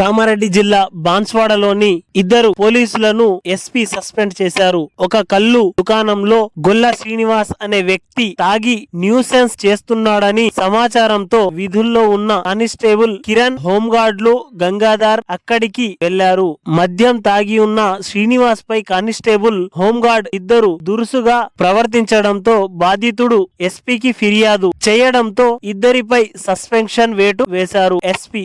కామారెడ్డి జిల్లా బాన్స్వాడలోని ఇద్దరు పోలీసులను ఎస్పీ సస్పెండ్ చేశారు. ఒక కళ్ళు దుకాణంలో గొల్ల శ్రీనివాస్ అనే వ్యక్తి తాగి న్యూసెన్స్ చేస్తున్నాడని సమాచారంతో విధుల్లో ఉన్న కానిస్టేబుల్ కిరణ్ హోంగార్డ్లు గంగాధర్ అక్కడికి వెళ్ళారు మద్యం తాగి ఉన్న శ్రీనివాస్ పై కానిస్టేబుల్ హోంగార్డ్ ఇద్దరు దురుసుగా ప్రవర్తించడంతో బాధితుడు ఎస్పీకి ఫిర్యాదు చేయడంతో ఇద్దరిపై సస్పెన్షన్ వేటు వేశారు ఎస్పీ.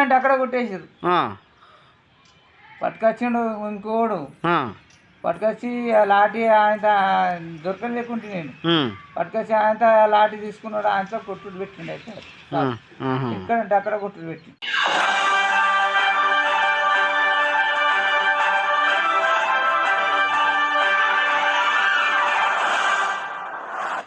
అంటే అక్కడ కొట్టేసారు పట్టుకొచ్చిండు ఇంకోడు. పట్టుకొచ్చి లాఠీ ఆయన దొరకలేకుంటే నేను. ఉమ్, పట్టుకొచ్చి ఆయన లాఠీ తీసుకున్నాడు ఆయనతో కొట్టుడు పెట్టిండు అయితే. ఇక్కడ అంటే అక్కడ కొట్టుడు పెట్టి